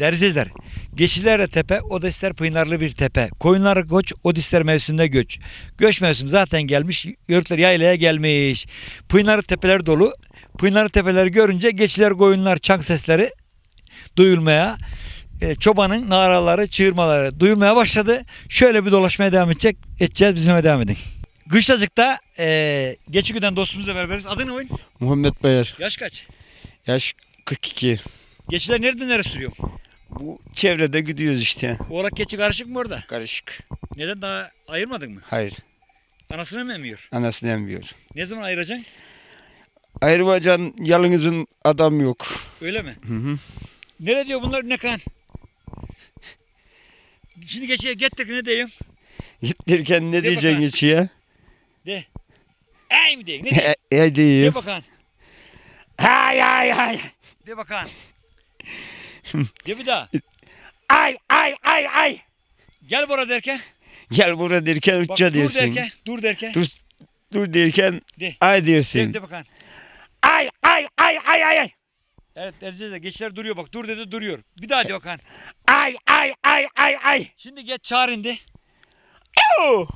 Derzeciler, geçilerle tepe, o ister pınarlı bir tepe. Koyunlar koç, o ister mevsimde göç. Göç mevsim zaten gelmiş, yörükler yaylaya gelmiş. Pınarlı tepeler dolu. Pınarlı tepeleri görünce geçiler, koyunlar, çan sesleri duyulmaya, e, çobanın naraları, çığırmaları duyulmaya başladı. Şöyle bir dolaşmaya devam edecek, edeceğiz, bizimle devam edin. Kışlacık'ta e, geçi güden dostumuzla beraberiz. Adı ne oyun? Muhammed Bayar. Yaş kaç? Yaş 42. Geçiler nereden nereye sürüyor? Bu çevrede gidiyoruz işte. Oğlak geçi karışık mı orada? Karışık. Neden daha ayırmadın mı? Hayır. Anasını mı emiyor? Anasını emmiyor. Ne zaman ayıracaksın? Ayrıvacan yalınızın adam yok. Öyle mi? Hı hı. Nereye diyor bunlar ne kan? Şimdi geçiye getir ne diyorsun? Gittirken ne De diyeceksin içiye? De. Ey mi diyorsun? Ne diyorsun? E, e De diyeyim. bakan. Ay ay ay. De bakan. De bir daha. Ay ay ay ay. Gel bora derken. Gel buraya derken Bak uçça dur derken. Dur derken. Dur, dur derken De. ay De, dersin. de bakan. Ay ay ay ay ay. Evet dereceğiz de geçiler duruyor bak. Dur dedi duruyor. Bir daha de bakan. Ay ay ay ay ay. Şimdi geç çağır indi.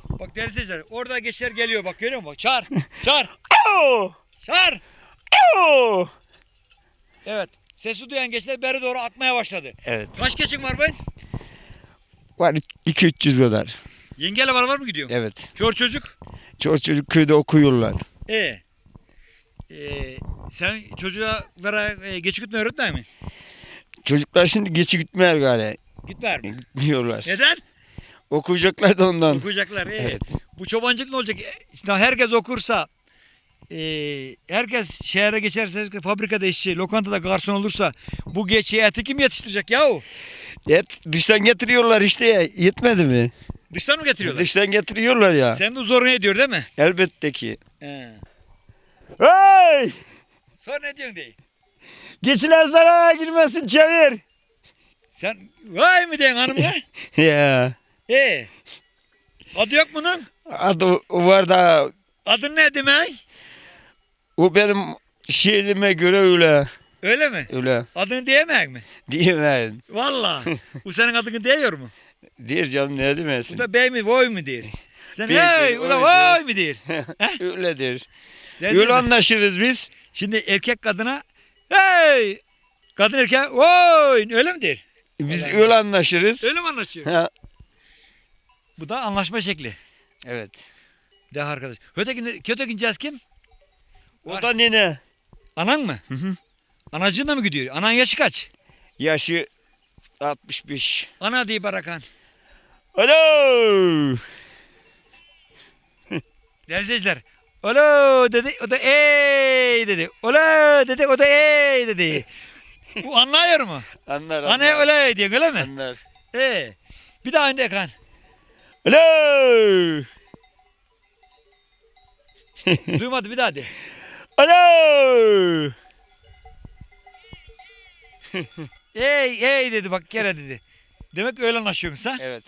Bak dereceğiz orada geçiler geliyor bak görüyor musun? Bak çağır. Çağır. Çağır. Evet. Sesi duyan geçiler beri doğru atmaya başladı. Evet. Kaç geçin var ben? Var 2-300 kadar. Yengeyle var var mı gidiyor? Evet. Kör çocuk. Çok çocuk köyde okuyorlar. E. Ee, sen çocuklara e, geçi gitme öğretmen mi? Çocuklar şimdi geçi gitmeyer galiba. Gitmer mi? Gitmiyorlar. Neden? Okuyacaklar da ondan. Okuyacaklar. E. Evet. Bu çobancılık ne olacak? E, Şimdi herkes okursa e, herkes şehre geçerse fabrikada işçi, lokantada garson olursa bu geçiye eti kim yetiştirecek yahu? Et dıştan getiriyorlar işte ya. Yetmedi mi? Dıştan mı getiriyorlar? Dıştan getiriyorlar ya. Sen de zoruna ediyor değil mi? Elbette ki. He. Hey! Sonra ne diyorsun diye. Geçiler zarara girmesin çevir. Sen vay mı diyorsun hanımına? ya. e. Adı yok bunun. Adı var da Adın ne demek? O benim şiirime göre öyle. Öyle mi? Öyle. Adını diyemek mi? Diyemem. Valla. Bu senin adını diyor mu? Diyor canım ne Bu demesin. da bey mi voy mu diyor. Sen Bey hey ula oy voy mu diyor. Öyledir. Öyle mi? anlaşırız biz. Şimdi erkek kadına hey kadın erkeğe voy öyle mi der? Biz Öyle. öyle anlaşırız. Öyle mi anlaşıyor? Ha, Bu da anlaşma şekli. evet. De arkadaş. Ötekinde, kötekincez kim? O da nene. Anan mı? Hı hı. Anacığınla mı gidiyor? Anan yaşı kaç? Yaşı 65. Ana diye barakan. Alo. Derzeciler. Olo dedi o da ey dedi. Olo dedi o da ey dedi. Bu anlıyor mu? Anlar Anne öyle diyor öyle mi? Anlar. Ee, bir daha önde kan. Alo. Duymadı bir daha de. Alo. Ey ey dedi bak kere dedi. Demek öyle anlaşıyormuş ha? Evet.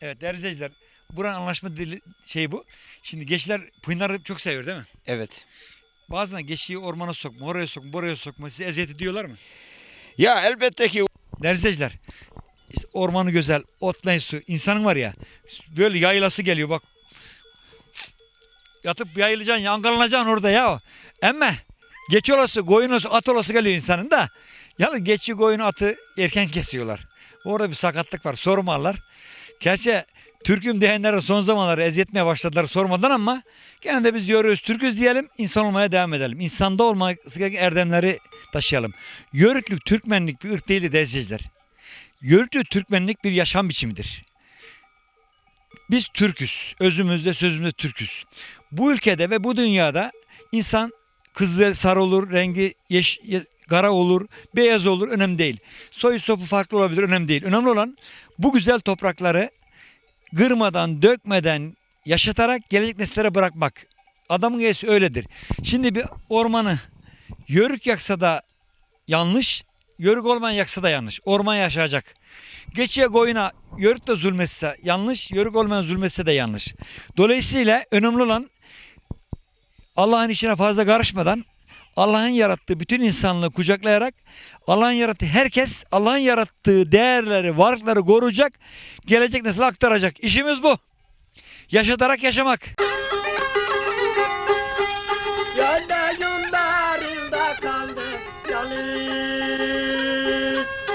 Evet değerli izleyiciler. Buranın anlaşma dili şey bu. Şimdi geçiler pınarı çok seviyor değil mi? Evet. Bazen geçiyi ormana sokma, oraya sokma, buraya sokma. Size eziyet ediyorlar mı? Ya elbette ki Değerli izleyiciler. işte ormanı güzel, otlayın su. İnsanın var ya böyle yaylası geliyor bak. Yatıp yayılacaksın, yangalanacaksın orada ya. Ama geç olası, koyun olası, at olası geliyor insanın da. Yalnız geçi koyunu atı erken kesiyorlar. Orada bir sakatlık var. Sormalar. Gerçi Türk'üm diyenlere son zamanlarda eziyetmeye başladılar sormadan ama gene de biz yörüyoruz. Türk'üz diyelim, insan olmaya devam edelim. İnsanda olması gereken erdemleri taşıyalım. Yörüklük, Türkmenlik bir ırk değildir izleyiciler. Yörüklük, Türkmenlik bir yaşam biçimidir. Biz Türküz. Özümüzde, sözümüzde Türküz. Bu ülkede ve bu dünyada insan kızı sarı olur, rengi yeş, ye- kara olur, beyaz olur önemli değil. Soyu sopu farklı olabilir önemli değil. Önemli olan bu güzel toprakları kırmadan, dökmeden, yaşatarak gelecek nesillere bırakmak. Adamın iyisi öyledir. Şimdi bir ormanı yörük yaksa da yanlış, yörük olmayan yaksa da yanlış. Orman yaşayacak. Geçiye koyuna yörük de zulmetse yanlış, yörük olmayan zulmetse de yanlış. Dolayısıyla önemli olan Allah'ın işine fazla karışmadan Allah'ın yarattığı bütün insanlığı kucaklayarak Allah'ın yarattığı herkes Allah'ın yarattığı değerleri, varlıkları koruyacak, gelecek nesile aktaracak. İşimiz bu. Yaşatarak yaşamak.